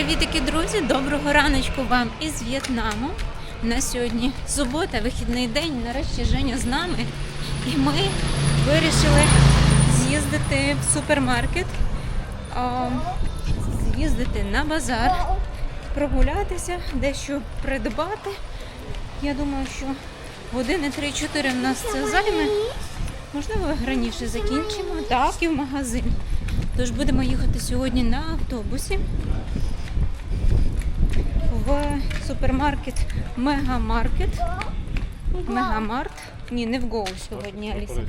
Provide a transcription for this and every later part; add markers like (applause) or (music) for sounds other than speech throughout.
Привітики, друзі! Доброго раночку вам із В'єтнаму. На сьогодні субота, вихідний день. Нарешті Женя з нами. І ми вирішили з'їздити в супермаркет, з'їздити на базар, прогулятися, дещо придбати. Я думаю, що години 3-4 в нас це займе. Можливо, раніше закінчимо. Так, і в магазин. Тож будемо їхати сьогодні на автобусі в супермаркет Мегамаркет. Мегамарт. Ні, не в Гоу сьогодні, Аліса.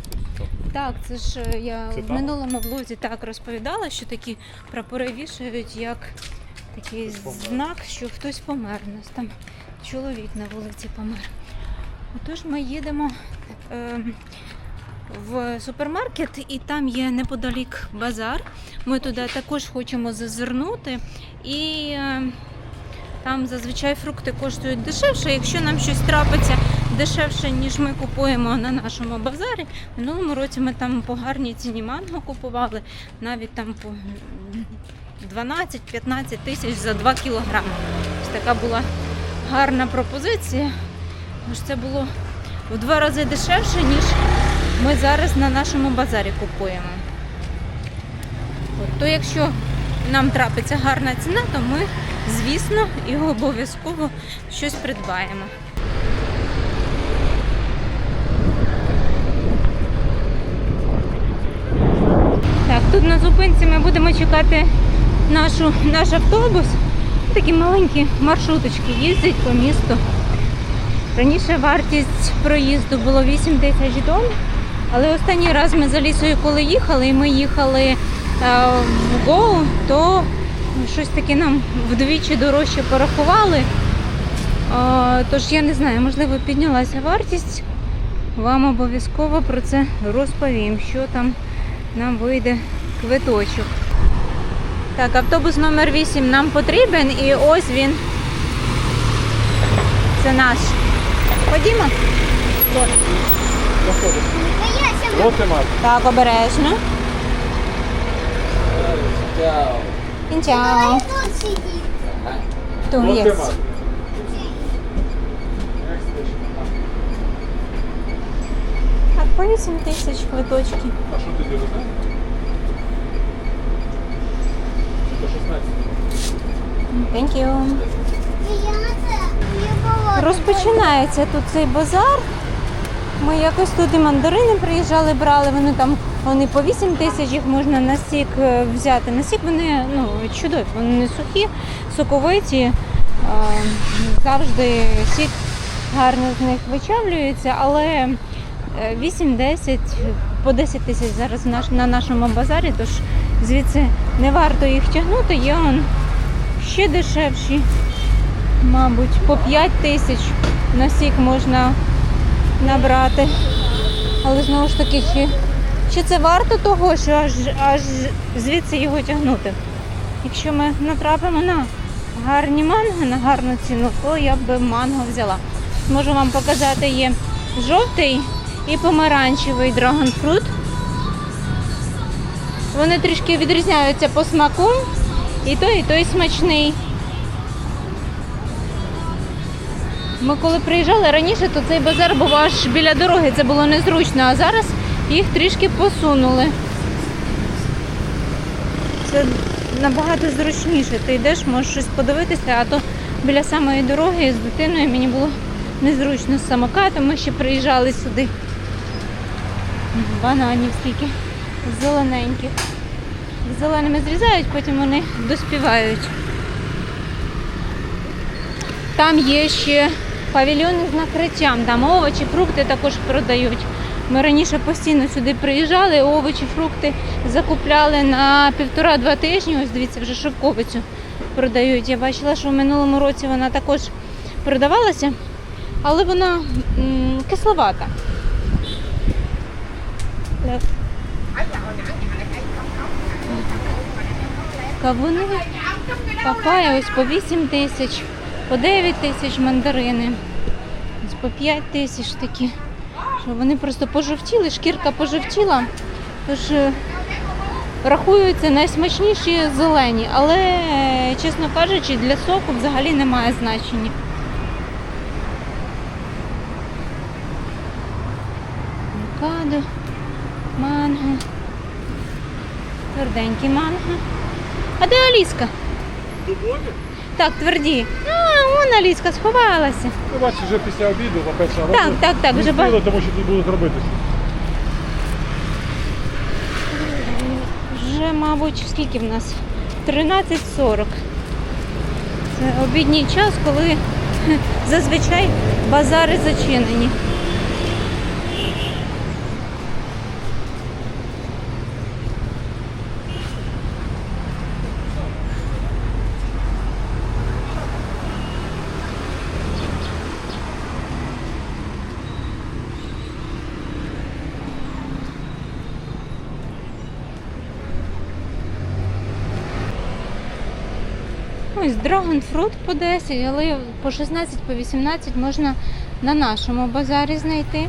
Так, це ж е, я Це в минулому влозі так розповідала, що такі прапори вішають як такий знак, що хтось помер. У нас там чоловік на вулиці помер. Отож ми їдемо ем, в супермаркет, і там є неподалік базар. Ми туди також хочемо зазирнути. І е, там зазвичай фрукти коштують дешевше. Якщо нам щось трапиться дешевше, ніж ми купуємо на нашому базарі. Минулому році ми там по гарній ціні манго купували, навіть там по 12-15 тисяч за 2 кілограми. Ось така була гарна пропозиція. Тож це було в два рази дешевше, ніж ми зараз на нашому базарі купуємо. От, то якщо нам трапиться гарна ціна, то ми, звісно, і обов'язково щось придбаємо. Так, тут на зупинці ми будемо чекати нашу, наш автобус. Такі маленькі маршруточки їздять по місту. Раніше вартість проїзду було 8 тисяч дон, але останній раз ми за лісою, коли їхали, і ми їхали е, в Гоу, то щось таке нам вдвічі дорожче порахували. Тож я не знаю, можливо, піднялася вартість. Вам обов'язково про це розповім, що там нам вийде квиточок. Так, автобус номер 8 нам потрібен і ось він. Це наш. Ходімо? Так, обережно. Тут сидит. Тут є. Так, по 8 тисяч квиточки. А що ти дивишся? 116. Thank you. Розпочинається тут цей базар. Ми якось тут мандарини приїжджали, брали. Вони там вони по 8 тисяч, їх можна на сік е, взяти. На сік вони ну, чудові, вони не сухі, соковиті. Е, Завжди сік гарно з них вичавлюється, але е, 8-10 по 10 тисяч зараз на нашому базарі, тож звідси не варто їх тягнути. Є он ще дешевші, мабуть, по 5 тисяч на сік можна набрати. Але знову ж таки, чи, чи це варто того, що аж, аж звідси його тягнути? Якщо ми натрапимо на гарні манго, на гарну ціну, то я б манго взяла. Можу вам показати, є жовтий і помаранчевий драгонфрут. Вони трішки відрізняються по смаку. І той, і той смачний. Ми коли приїжджали раніше, то цей базар був аж біля дороги, це було незручно, а зараз їх трішки посунули. Це набагато зручніше. Ти йдеш, можеш щось подивитися, а то біля самої дороги з дитиною мені було незручно з самокатом. Ми ще приїжджали сюди. Бананів скільки зелененьких. Зеленими зрізають, потім вони доспівають. Там є ще павільйони з накриттям, там овочі, фрукти також продають. Ми раніше постійно сюди приїжджали, овочі, фрукти закупляли на півтора-два тижні. Ось дивіться, вже шовковицю продають. Я бачила, що в минулому році вона також продавалася, але вона кисловата. Кавуни, папая ось по 8 тисяч, по 9 тисяч мандарини, ось по 5 тисяч такі. Що вони просто пожовтіли, шкірка пожовтіла. Тож е, рахуються найсмачніші зелені, але, е, чесно кажучи, для соку взагалі немає значення. Авокадо, манго. Тверденький манго. А де Аліска? Дубові? Так, тверді. А, вон Аліска сховалася. Ну, бачиш, вже після обіду, по-перше, Так, так, так, не вже ба- тому що тут будуть робитися. Вже, мабуть, скільки в нас? 13.40. Це обідній час, коли (laughs) зазвичай базари зачинені. Dragon Fruit по 10, але по 16, по 18 можна на нашому базарі знайти.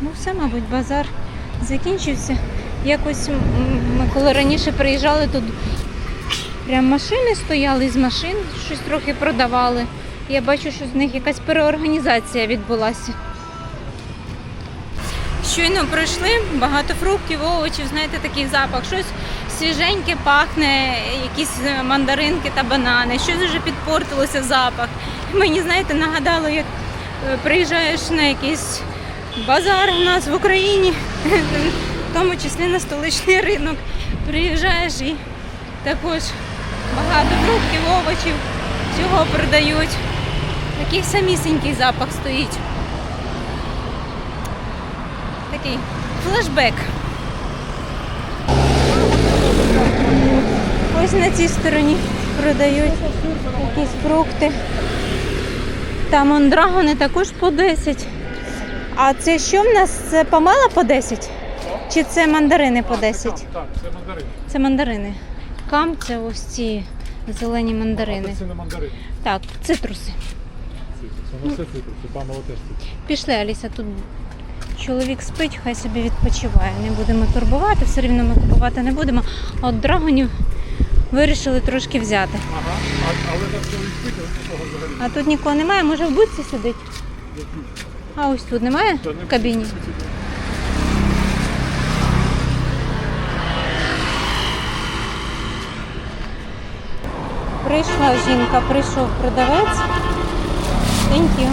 Ну все, мабуть, базар закінчився. Якось ми коли раніше приїжджали, тут прям машини стояли з машин, щось трохи продавали. Я бачу, що з них якась переорганізація відбулася. Щойно пройшли, багато фруктів, овочів, знаєте, такий запах. Щось свіженьке пахне, якісь е, мандаринки та банани, щось вже підпортилося запах. Мені, знаєте, нагадало, як е, приїжджаєш на якийсь базар у нас в Україні, в тому числі на столичний ринок. Приїжджаєш і також багато фруктів, овочів, всього продають. Такий самісінький запах стоїть такий флешбек. Ось на цій стороні продають якісь фрукти. Там он драгони також по 10. А це що в нас? Це помела по 10? Чи це мандарини по 10? Так, це мандарин. Це мандарини. Кам це ось ці зелені мандарини. Це не мандарин. Так, цитруси. Це не все цитрус, це памова теж цитрус. Пішли, Аліса, тут чоловік спить, хай собі відпочиває. Не будемо турбувати, все рівно ми купувати не будемо. А от драгонів вирішили трошки взяти. Ага. А, але так чоловік спить, а такого взагалі. А тут нікого немає, може в будці сидить? А ось тут немає Та не в кабіні? Прийшла жінка, прийшов продавець. Thank you.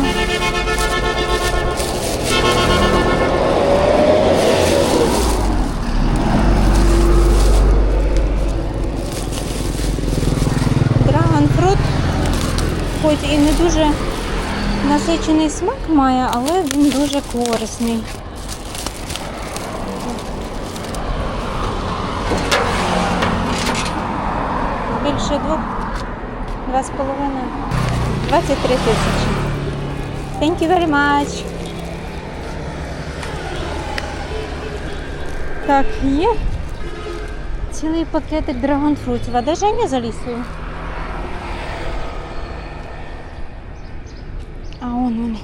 Драгонфрут, хоч і не дуже насичений смак має, але він дуже корисний. Більше двох, два з половиною, 23 тисячі. Thank you very much. Так, є цілий пакетик драгонфрутів. А де Женя за лісою? А он вони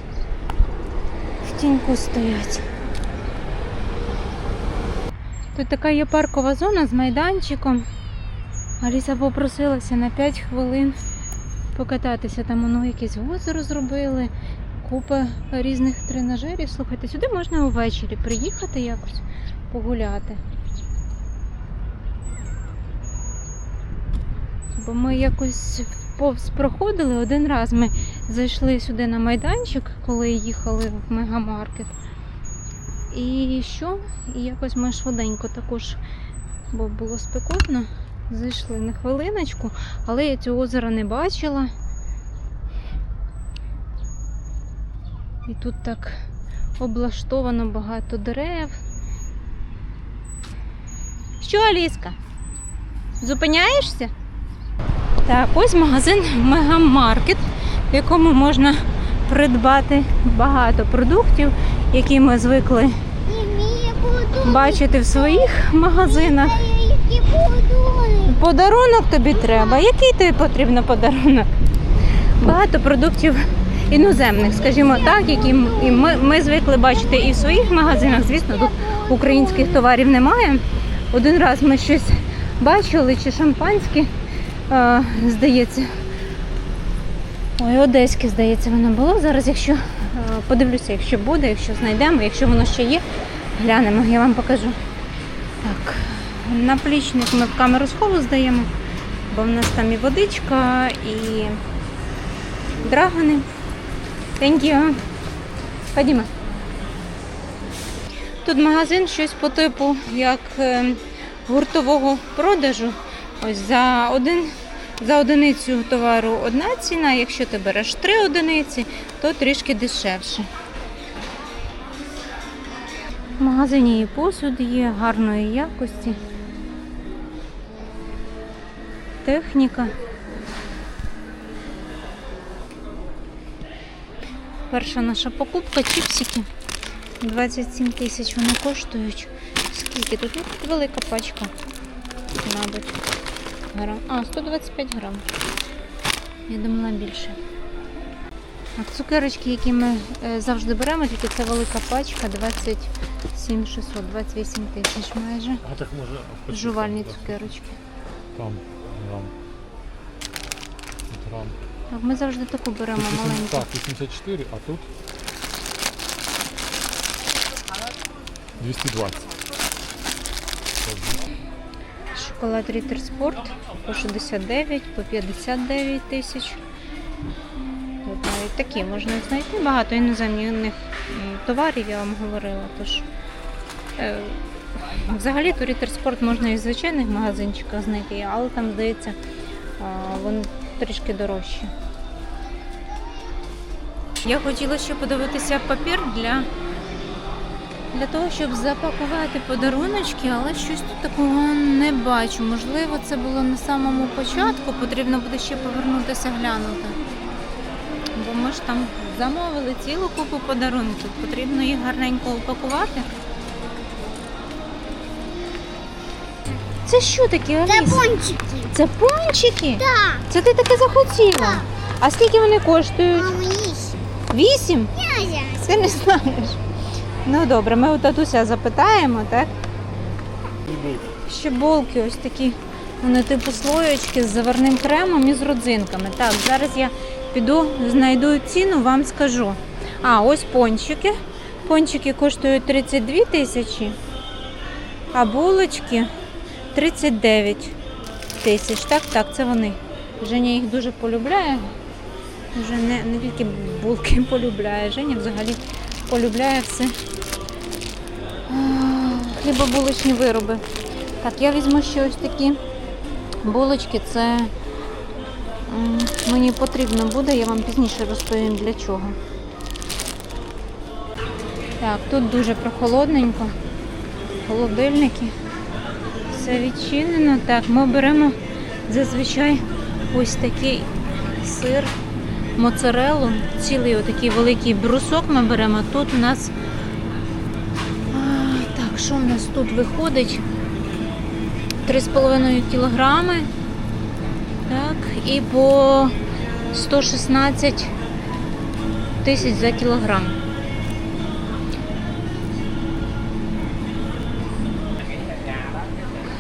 тіньку стоять. Тут така є паркова зона з майданчиком. Аліса попросилася на 5 хвилин покататися. Там воно якесь озеро зробили, купа різних тренажерів. Слухайте, сюди можна увечері приїхати якось погуляти. Бо ми якось повз проходили один раз. Ми зайшли сюди на майданчик, коли їхали в мегамаркет. І що? І якось ми швиденько також, бо було спекотно, зайшли на хвилиночку, але я цього озера не бачила. І тут так облаштовано багато дерев. Що, Аліска? Зупиняєшся? Так, ось магазин Мегамаркет, в якому можна придбати багато продуктів, які ми звикли бачити в своїх магазинах. Подарунок тобі треба. Який тобі потрібен подарунок? Багато продуктів, іноземних, скажімо так, які ми, ми звикли бачити і в своїх магазинах. Звісно, тут українських товарів немає. Один раз ми щось бачили, чи шампанське, е, здається. Ой, одеське, здається, воно було. Зараз, якщо е, подивлюся, якщо буде, якщо знайдемо, якщо воно ще є, глянемо, я вам покажу. Так, наплічник ми в камеру схову здаємо, бо в нас там і водичка, і драгони. Thank you. Ходімо. Тут магазин щось по типу як е, гуртового продажу. Ось за один за одиницю товару одна ціна, якщо ти береш три одиниці, то трішки дешевше. В магазині і посуд є гарної якості. Техніка. Перша наша покупка чіпсики. 27 тисяч вони коштують. Скільки тут? Велика пачка, мабуть. Грам. А, 125 грам. Я думала більше. Так, цукерочки, які ми е, завжди беремо, тільки це велика пачка 27 600, 28 тисяч майже. А так може Жувальні там, цукерочки. Там грам. Грам. Так, ми завжди таку беремо маленьку. Так, 84, а тут 220. Шоколад Рітер Спорт по 69, по 59 тисяч. Такі можна знайти. Багато іноземних товарів, я вам говорила. Тож, е, взагалі то Рітер Спорт можна і в звичайних магазинчиках знайти, але там, здається, вони трішки дорожчі. Я хотіла ще подивитися папір для для того, щоб запакувати подаруночки, але щось тут такого не бачу. Можливо, це було на самому початку, потрібно буде ще повернутися глянути. Бо ми ж там замовили цілу купу подарунків, потрібно їх гарненько упакувати. Це що таке, Це пончики. Це пончики? Так. Це ти таке захотіла? Так. А скільки вони коштують? Мама, їсть. Вісім? Няня. Ти не знаєш. Ну добре, ми у татуся запитаємо, так? Ще булки ось такі. Вони типу слоєчки з заварним кремом і з родзинками. Так, зараз я піду, знайду ціну, вам скажу. А, ось пончики. Пончики коштують 32 тисячі, а булочки 39 тисяч. Так, так, це вони. Женя їх дуже полюбляє. Вже не, не тільки булки (laughs) полюбляє, Женя взагалі полюбляє все. Хлібобулочні вироби. Так, я візьму ще ось такі булочки. Це мені потрібно буде, я вам пізніше розповім для чого. Так, тут дуже прохолодненько. Холодильники. Все відчинено. Так, ми беремо зазвичай ось такий сир моцарелу, цілий отакий великий брусок ми беремо. Тут у нас. Що в нас тут виходить? 3,5 кілограми. Так, і по 116 тисяч за кілограм.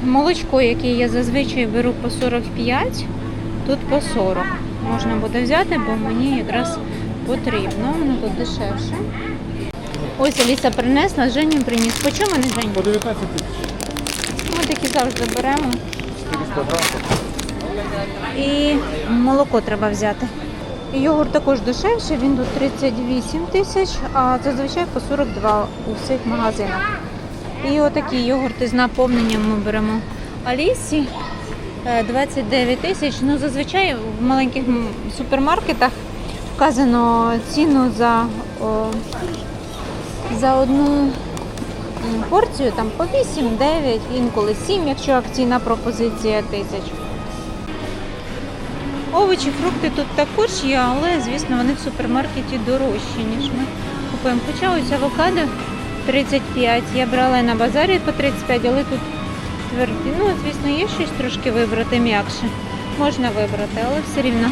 Молочко, яке я зазвичай беру по 45, тут по 40. Можна буде взяти, бо мені якраз потрібно. Воно тут дешевше. Ось Аліса принесла, Женя приніс. По чому вони Жень? По 19 тисяч. Ми такі завжди беремо. 400 грам. І молоко треба взяти. І Йогурт також дешевший, він тут 38 тисяч, а зазвичай по 42 у всіх магазинах. І отакі йогурти з наповненням ми беремо. Алісі е, 29 тисяч. Ну, зазвичай в маленьких супермаркетах вказано ціну за, о, за одну порцію там по 8-9, інколи 7, якщо акційна пропозиція тисяч. Овочі, фрукти тут також є, але, звісно, вони в супермаркеті дорожчі, ніж ми купуємо. Хоча ось авокадо 35. Я брала на базарі по 35, але тут тверді. Ну, звісно, є щось трошки вибрати м'якше. Можна вибрати, але все рівно.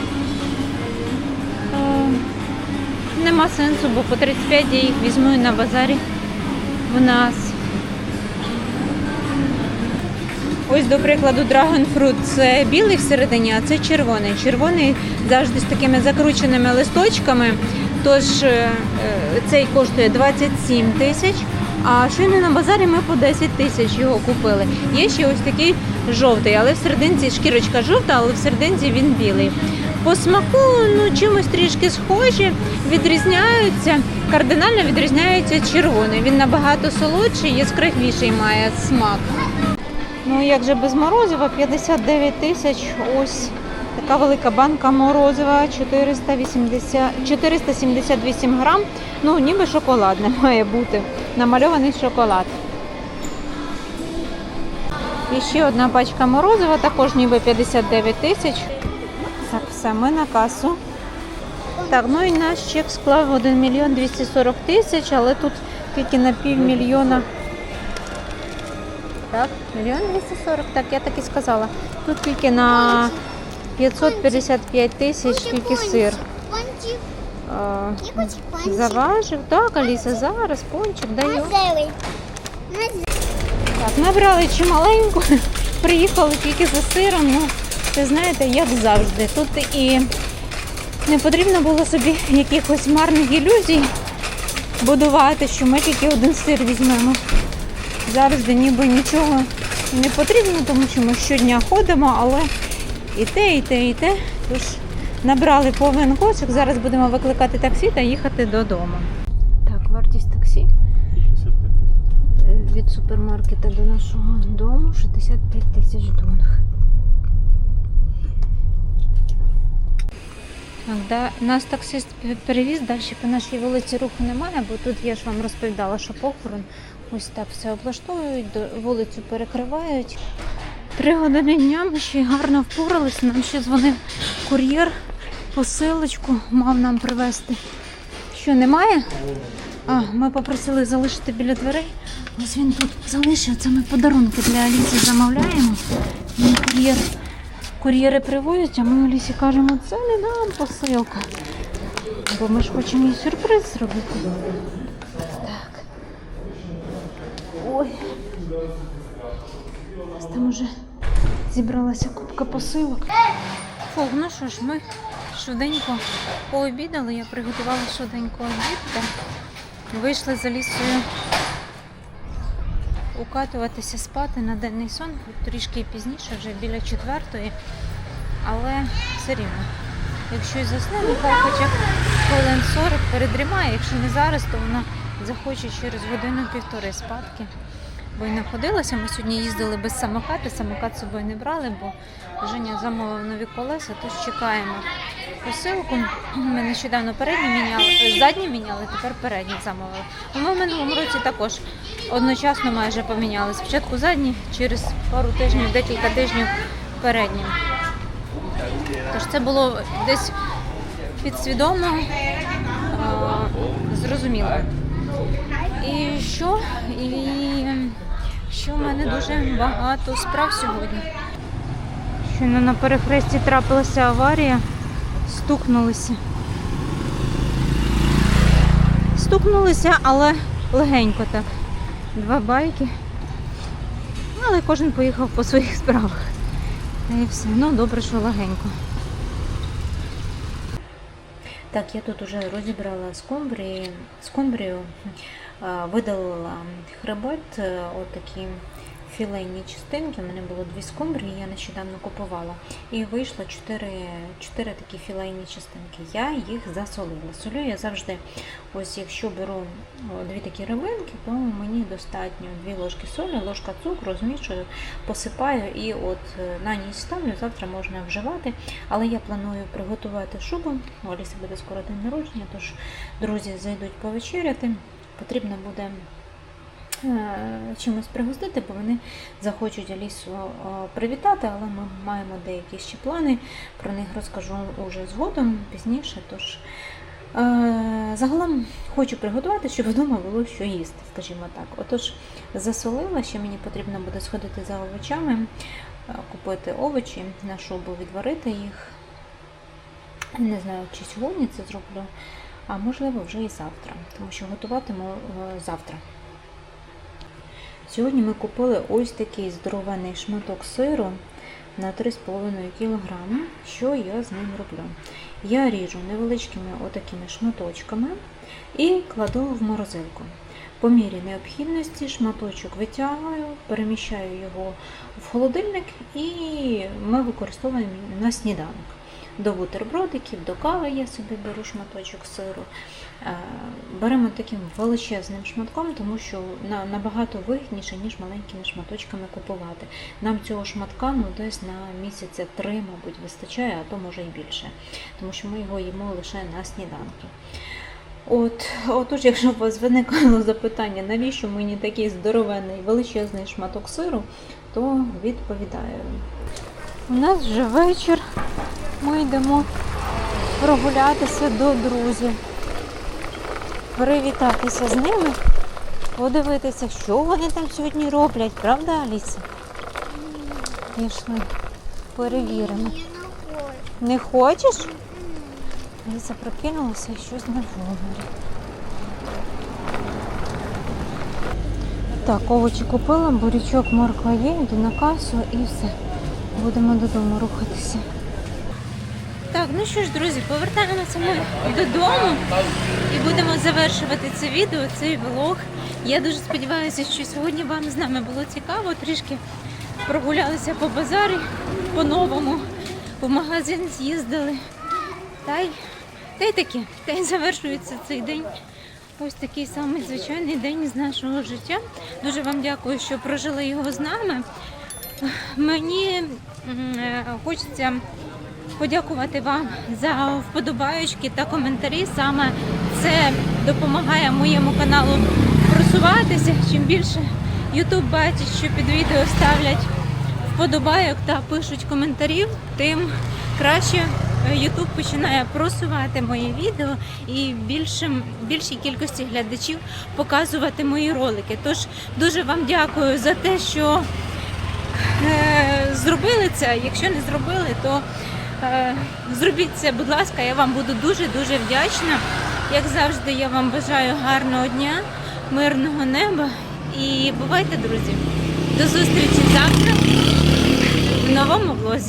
Нема сенсу, бо по 35 я їх візьму і на базарі в нас. Ось, до прикладу, Dragon Fruit це білий всередині, а це червоний. Червоний завжди з такими закрученими листочками. Тож е, е, цей коштує 27 тисяч. А щойно на базарі ми по 10 тисяч його купили. Є ще ось такий жовтий, але в серединці шкірочка жовта, але в серединці він білий. По смаку ну, чимось трішки схожі, відрізняються, кардинально відрізняється червоний. Він набагато солодший, яскравіший має смак. Ну як же без морозива 59 тисяч. Ось така велика банка морозива 480, 478 грам. Ну, ніби шоколадне (laughs) має бути. Намальований шоколад. І ще одна пачка морозива, також ніби 59 тисяч. Так, все, ми на касу. Так, ну і наш чек склав 1 мільйон 240 тисяч, але тут тільки на півмільйона. Так, мільйон 240, так, я так і сказала. Тут тільки на 555 тисяч, тільки сир. А, заважив. Так, Аліса, зараз пончик даю. Так, набрали чималеньку, (laughs) приїхали тільки за сиром. Ну, ви знаєте, як завжди. Тут і не потрібно було собі якихось марних ілюзій будувати, що ми тільки один сир візьмемо. Завжди ніби нічого не потрібно, тому що ми щодня ходимо, але і те, і те, і те. Тож набрали повен кошик. Зараз будемо викликати таксі та їхати додому. Так, вартість таксі від супермаркета до нашого дому 65 тисяч донг. Так, да, нас таксист перевіз, далі по нашій вулиці руху немає, бо тут я ж вам розповідала, що похорон. Ось так все облаштовують, вулицю перекривають. Три години дня ми ще гарно впоралися. Нам ще дзвонив кур'єр, посилочку мав нам привезти. Що, немає? А, ми попросили залишити біля дверей. Ось він тут залишив. Це ми подарунки для Алісі замовляємо. Він кур'єр. Кур'єри привозять, а ми Алісі кажемо, це не нам посилка. Бо ми ж хочемо їй сюрприз зробити. Так. Ой. Ось Там уже зібралася купка посилок. Фух, ну що ж, ми швиденько пообідали. Я приготувала швиденько обід. Вийшли за лісою укатуватися спати на денний сон трішки пізніше, вже біля четвертої, але все рівно. Якщо і засне, нехай хоча б хвилин 40 передрімає, якщо не зараз, то вона захоче через годину-півтори спадки. Бо й находилася. Ми сьогодні їздили без самоката, самокат з собою не брали, бо Женя замовив нові колеса, тож чекаємо посилку. Ми нещодавно передні міняли, е, задні міняли, тепер передні замовили. Ну, Ми в минулому році також одночасно майже поміняли. Спочатку задні, через пару тижнів, декілька тижнів передні. Тож це було десь підсвідомо е, зрозуміло. І що? І що в мене дуже багато справ сьогодні. Щойно на перехресті трапилася аварія, стукнулися. Стукнулися, але легенько так. Два байки. Але кожен поїхав по своїх справах. Та і все. Ну, добре, що легенько. Так, я тут уже розібрала скумбрію, видалила хребет, е, отакі філейні частинки. У мене було дві скумбрії, я нещодавно купувала. І вийшло чотири, чотири такі філейні частинки. Я їх засолила. Солю я завжди, ось якщо беру дві такі рибинки, то мені достатньо дві ложки солі, ложка цукру, змішую, посипаю і от е, на ніч ставлю, завтра можна вживати. Але я планую приготувати шубу. У Аліси буде скоро день народження, тож друзі зайдуть повечеряти. Потрібно буде чимось пригостити, бо вони захочуть Алісу е, привітати, але ми маємо деякі ще плани. Про них розкажу уже згодом, пізніше. Тож е, загалом хочу приготувати, щоб вдома було що їсти, скажімо так. Отож, засолила, ще мені потрібно буде сходити за овочами, е, купити овочі на шубу, відварити їх. Не знаю, чи сьогодні це зроблю. а можливо вже і завтра, тому що готуватиму е, завтра. Сьогодні ми купили ось такий здоровений шматок сиру на 3,5 кг. Що я з ним роблю? Я ріжу невеличкими отакими шматочками і кладу в морозилку. По мірі необхідності шматочок витягую, переміщаю його в холодильник і ми використовуємо на сніданок. До бутербродиків, до кави я собі беру шматочок сиру. Е, Беремо таким величезним шматком, тому що набагато вигідніше, ніж маленькими шматочками купувати. Нам цього шматка ну, десь на місяця три, мабуть, вистачає, а то може і більше, тому що ми його їмо лише на сніданки. От, отож, якщо у вас виникало запитання, навіщо мені такий здоровенний величезний шматок сиру, то відповідаю. У нас вже вечір. Ми йдемо прогулятися до друзів, привітатися з ними, подивитися, що вони там сьогодні роблять, правда, Аліса? Пішли, перевіримо. Не хочеш? Аліса прокинулася і щось не вовремя. Так, овочі купила, бурячок, морква є, йду на касу і все. Будемо додому рухатися. Так, ну що ж, друзі, повертаємося ми додому і будемо завершувати це відео, цей влог. Я дуже сподіваюся, що сьогодні вам з нами було цікаво. Трішки прогулялися по базарі по-новому, в магазин з'їздили. Та й, та й таке. Та й завершується цей день. Ось такий самий звичайний день з нашого життя. Дуже вам дякую, що прожили його з нами. Мені е, хочеться подякувати вам за вподобаючки та коментарі. Саме це допомагає моєму каналу просуватися. Чим більше YouTube бачить, що під відео ставлять вподобайок та пишуть коментарів, тим краще е, YouTube починає просувати моє відео і більшим, більшій кількості глядачів показувати мої ролики. Тож дуже вам дякую за те, що е, зробили це. Якщо не зробили, то е, зробіть це, будь ласка, я вам буду дуже-дуже вдячна. Як завжди, я вам бажаю гарного дня, мирного неба і бувайте, друзі. До зустрічі завтра в новому влозі.